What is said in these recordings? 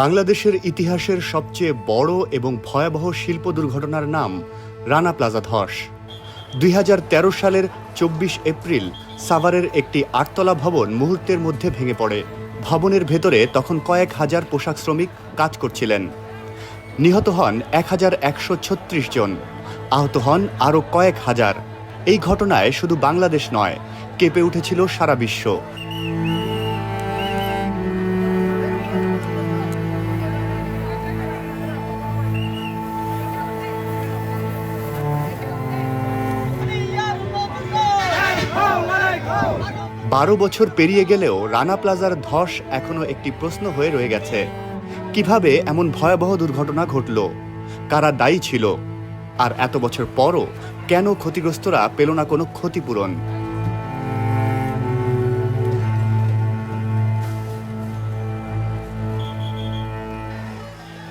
বাংলাদেশের ইতিহাসের সবচেয়ে বড় এবং ভয়াবহ শিল্প দুর্ঘটনার নাম রানা প্লাজা ধস। দুই হাজার তেরো সালের চব্বিশ এপ্রিল সাভারের একটি আটতলা ভবন মুহূর্তের মধ্যে ভেঙে পড়ে। ভবনের ভেতরে তখন কয়েক হাজার পোশাক শ্রমিক কাজ করছিলেন। নিহত হন এক হাজার একশো ছত্রিশ জন। আহত হন আরও কয়েক হাজার। এই ঘটনায় শুধু বাংলাদেশ নয়, কেঁপে উঠেছিল সারা বিশ্ব। বারো বছর পেরিয়ে গেলেও রানা প্লাজার ধস এখনও একটি প্রশ্ন হয়ে রয়ে গেছে। কীভাবে এমন ভয়াবহ দুর্ঘটনা ঘটল? কারা দায়ী ছিল? আর এত বছর পরও কেন ক্ষতিগ্রস্তরা পেল না কোনো ক্ষতিপূরণ?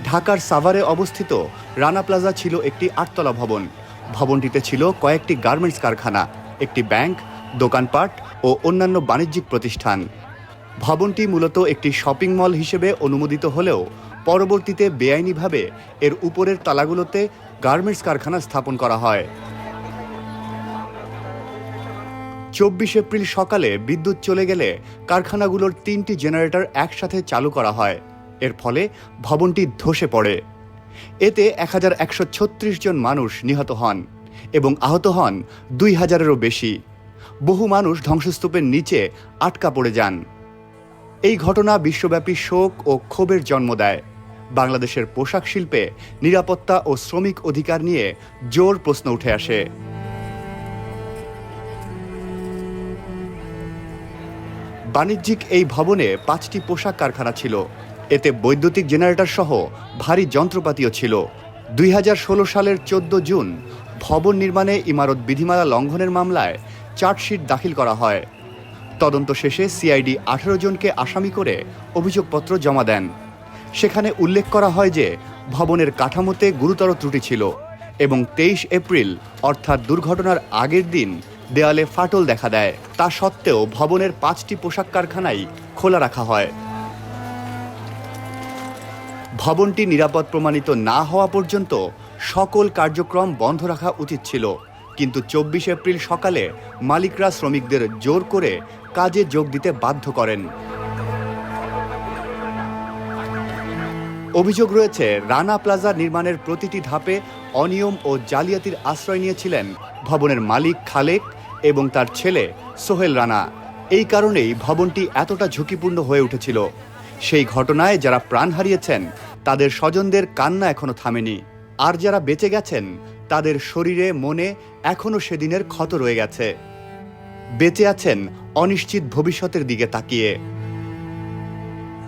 ঢাকার সাভারে অবস্থিত রানা প্লাজা ছিল একটি আটতলা ভবন। ভবনটিতে ছিল কয়েকটি গার্মেন্টস কারখানা, একটি ব্যাংক দোকানপাট ও অন্যান্য বাণিজ্যিক প্রতিষ্ঠান। ভবনটি মূলত একটি শপিং মল হিসেবে অনুমোদিত হলেও পরবর্তীতে বেআইনিভাবে এর উপরের তালাগুলোতে গার্মেন্টস কারখানা স্থাপন করা হয়। চব্বিশ এপ্রিল সকালে বিদ্যুৎ চলে গেলে কারখানাগুলোর তিনটি জেনারেটর একসাথে চালু করা হয়। এর ফলে ভবনটি ধসে পড়ে। এতে এক হাজার একশো ছত্রিশ জন মানুষ নিহত হন এবং আহত হন দুই হাজারেরও বেশি। বহু মানুষ ধ্বংসস্তূপের নিচে আটকা পড়ে যান। এই ঘটনা বিশ্বব্যাপী শোক ও ক্ষোভের জন্ম দেয়। বাংলাদেশের পোশাক শিল্পে নিরাপত্তা ও শ্রমিক অধিকার নিয়ে জোর প্রশ্ন উঠে আসে। বাণিজ্যিক এই ভবনে পাঁচটি পোশাক কারখানা ছিল। এতে বৈদ্যুতিক জেনারেটর সহ ভারী যন্ত্রপাতিও ছিল। দুই হাজার ষোলো সালের চোদ্দ জুন ভবন নির্মাণে ইমারত বিধিমালা লঙ্ঘনের মামলায় চার্জশিট দাখিল করা হয়। তদন্ত শেষে সিআইডি আঠারো জনকে আসামি করে অভিযোগপত্র জমা দেন। সেখানে উল্লেখ করা হয় যে, ভবনের কাঠামোতে গুরুতর ত্রুটি ছিল এবং তেইশ এপ্রিল, অর্থাৎ দুর্ঘটনার আগের দিন, দেয়ালে ফাটল দেখা দেয়। তা সত্ত্বেও ভবনের পাঁচটি পোশাক কারখানাই খোলা রাখা হয়। ভবনটি নিরাপদ প্রমাণিত না হওয়া পর্যন্ত সকল কার্যক্রম বন্ধ রাখা উচিত ছিল। কিন্তু চব্বিশ এপ্রিল সকালে মালিকরা শ্রমিকদের জোর করে কাজে যোগ দিতে বাধ্য করেন। অভিযোগ রয়েছে, রানা প্লাজা নির্মাণের প্রতিটি ধাপে অনিয়ম ও জালিয়াতির আশ্রয় নিয়েছিলেন ভবনের মালিক খালেক এবং তার ছেলে সোহেল রানা। এই কারণেই ভবনটি এতটা ঝুঁকিপূর্ণ হয়ে উঠেছিল। সেই ঘটনায় যারা প্রাণ হারিয়েছেন, তাদের স্বজনদের কান্না এখনও থামেনি। আর যারা বেঁচে গেছেন, তাদের শরীরে, মনে এখনও সেদিনের ক্ষত রয়ে গেছে। বেঁচে আছেন অনিশ্চিত ভবিষ্যতের দিকে তাকিয়ে।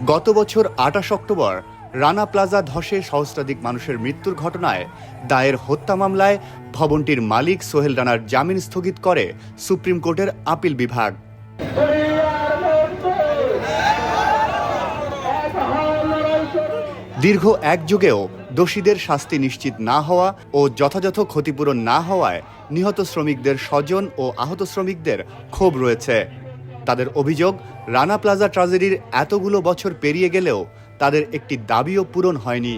গত বছর আটাশ অক্টোবর, রানা প্লাজা ধসে সহস্রাধিক মানুষের মৃত্যুর ঘটনায় দায়ের হত্যা মামলায় ভবনটির মালিক সোহেল রানার জামিন স্থগিত করে সুপ্রিম কোর্টের আপিল বিভাগ। দীর্ঘ এক যুগেও দোষীদের শাস্তি নিশ্চিত না হওয়া ও যথাযথ ক্ষতিপূরণ না হওয়ায় নিহত শ্রমিকদের স্বজন ও আহত শ্রমিকদের ক্ষোভ রয়েছে। তাদের অভিযোগ, রানা প্লাজা ট্রাজেডির এতগুলো বছর পেরিয়ে গেলেও তাদের একটি দাবিও পূরণ হয়নি।